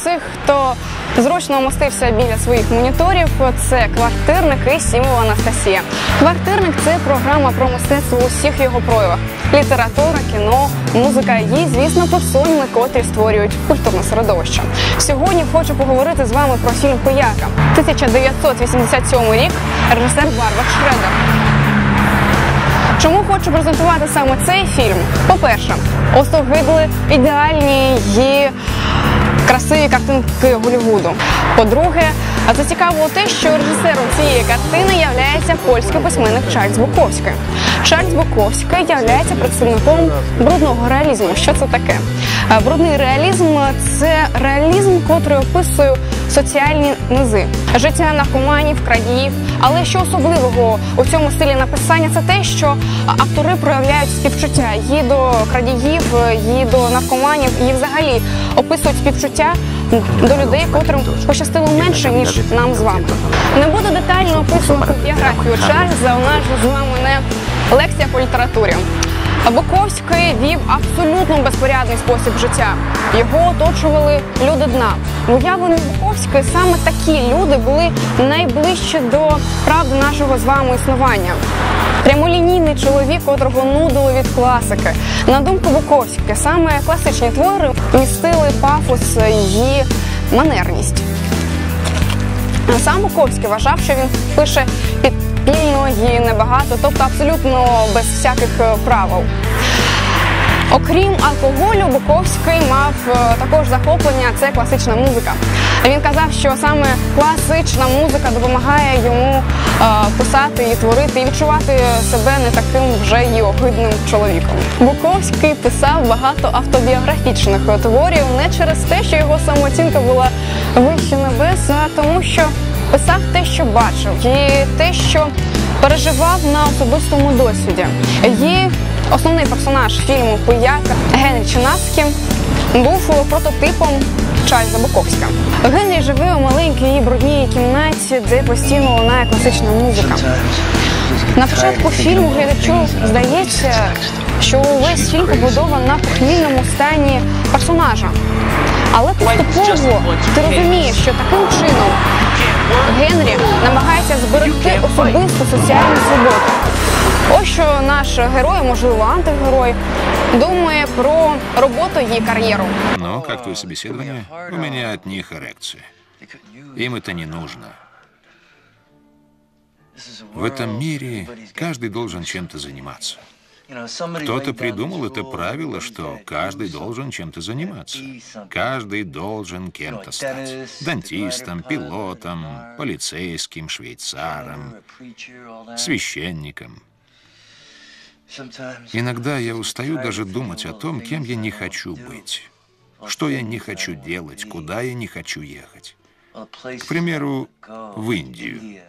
Всіх, хто зручно вмостився біля своїх моніторів. Це квартирник і Сімова Анастасія. Квартирник це програма про мистецтво у всіх його проявах: література, кіно, музика і, звісно, персони, котрі створюють культурне середовище. Сьогодні хочу поговорити з вами про фільм Пияка 1987 рік. Режисер Барбак Шредер. Чому хочу презентувати саме цей фільм? По-перше, остогидли ідеальні і красиві картинки Голлівуду. По-друге, зацікавило те, що режисером цієї картини являється польський письменник Чарльз Буковський. Чарльз Буковський являється представником брудного реалізму. Що це таке? Е, Брудний реалізм це реалізм, котрий описує соціальні низи, життя наркоманів, крадіїв. Але що особливого у цьому стилі написання, це те, що автори проявляють співчуття і до крадіїв, і до наркоманів, і взагалі описують співчуття до людей, котрим пощастило менше ніж нам з вами. Не буду детально описувати біографію Чарльза. У нас з вами не лекція по літературі. Буковський вів абсолютно безпорядний спосіб життя. Його оточували люди дна. В уявленні Буковської саме такі люди були найближчі до правди нашого з вами існування. Прямолінійний чоловік, котрого нудило від класики. На думку Буковської, саме класичні твори містили пафос і манерність. Сам Буковський вважав, що він пише підпільно і небагато, тобто абсолютно без всяких е, правил. Окрім алкоголю, Буковський мав е, також захоплення це класична музика. Він казав, що саме класична музика допомагає йому е, писати і творити, і відчувати себе не таким вже й огидним чоловіком. Буковський писав багато автобіографічних творів не через те, що його самооцінка була вище небес, а тому, що писав те, що бачив, і те, що переживав на особистому досвіді. І Основний персонаж фільму Пияка Генрі Чинаски був прототипом Чарльза Буковська. Генрі живе у маленькій брудній кімнаті, де постійно лунає класична музика. На початку фільму глядачу здається, що увесь фільм побудований на похмільному стані персонажа. Але поступово ти розумієш, що таким чином Генрі намагається зберегти особисту соціальну свободу. Ось що наш герой, можливо, антигерой, думає про роботу і кар'єру. Ну, как твое собеседование? У меня от них эрекция. Им это не нужно. В этом мире каждый должен чем-то заниматься. Кто-то придумал это правило, что каждый должен чем-то заниматься. Каждый должен кем-то стать. Дантистом, пилотом, полицейским, швейцаром, священником. Иногда я устаю даже думать о том, кем я не хочу быть, что я не хочу делать, куда я не хочу ехать. К примеру, в Индию.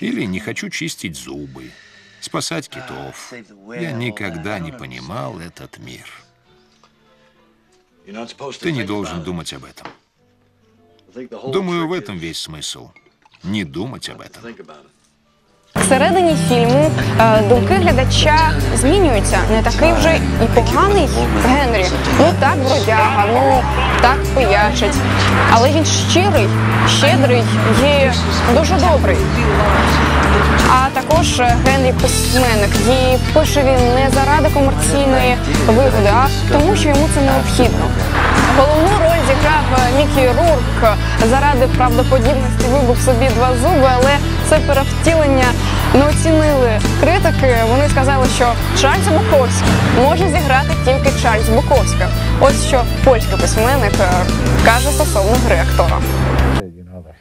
Или не хочу чистить зубы, спасать китов. Я никогда не понимал этот мир. Ты не должен думать об этом. Думаю, в этом весь смысл. Не думать об этом. Всередині фільму е, думки глядача змінюються. Не такий вже і поганий Генрі. Ну так бродяга, ну так пиячить. Але він щирий, щедрий і дуже добрий. А також Генрі письменник. І пише він не заради комерційної вигоди, а тому, що йому це необхідно. Головну роль зіграв Мікі Рурк. Заради правдоподібності вибув собі два зуби, але це перевтілення не оцінили критики. Вони сказали, що Чарльз Буковський може зіграти тільки Чарльз Буковський. Ось що польський письменник е, каже стосовно гри актора.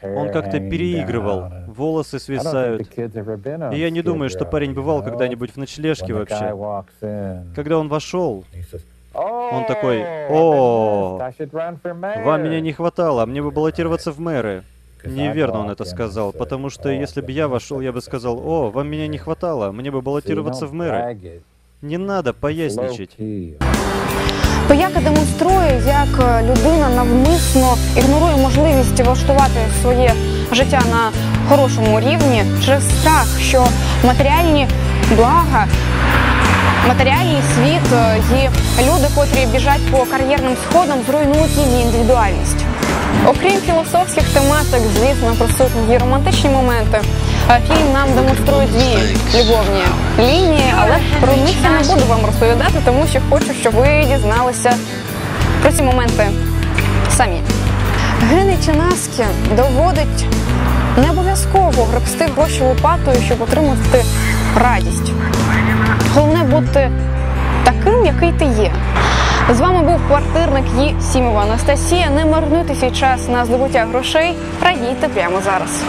Он как-то переигрывал, волосы свисают. И я не думаю, что парень бывал когда-нибудь в ночлежке вообще. Когда он вошел, он такой, «О, вам меня не хватало, а мне бы баллотироваться в мэры. Неверно он это сказал, потому что если бы я вошел, я бы сказал, о, вам меня не хватало, мне бы баллотироваться в мэры. Не надо поясничать. Пияка демонструє, як людина навмисно ігнорує можливість влаштувати своє життя на хорошому рівні через страх, що матеріальні блага матеріальний світ е, і люди, котрі біжать по кар'єрним сходам, зруйнують її індивідуальність. Окрім філософських тематик, звісно, присутні є романтичні моменти. Фільм нам демонструє дві любовні лінії, але про них я не буду вам розповідати, тому що хочу, щоб ви дізналися про ці моменти самі. Гений Чинаски доводить не обов'язково гребсти гроші лопатою, щоб отримати радість. Головне бути таким, який ти є. З вами був квартирник Ї Сімова Анастасія. Не марнуйте свій час на здобуття грошей. Радійте прямо зараз.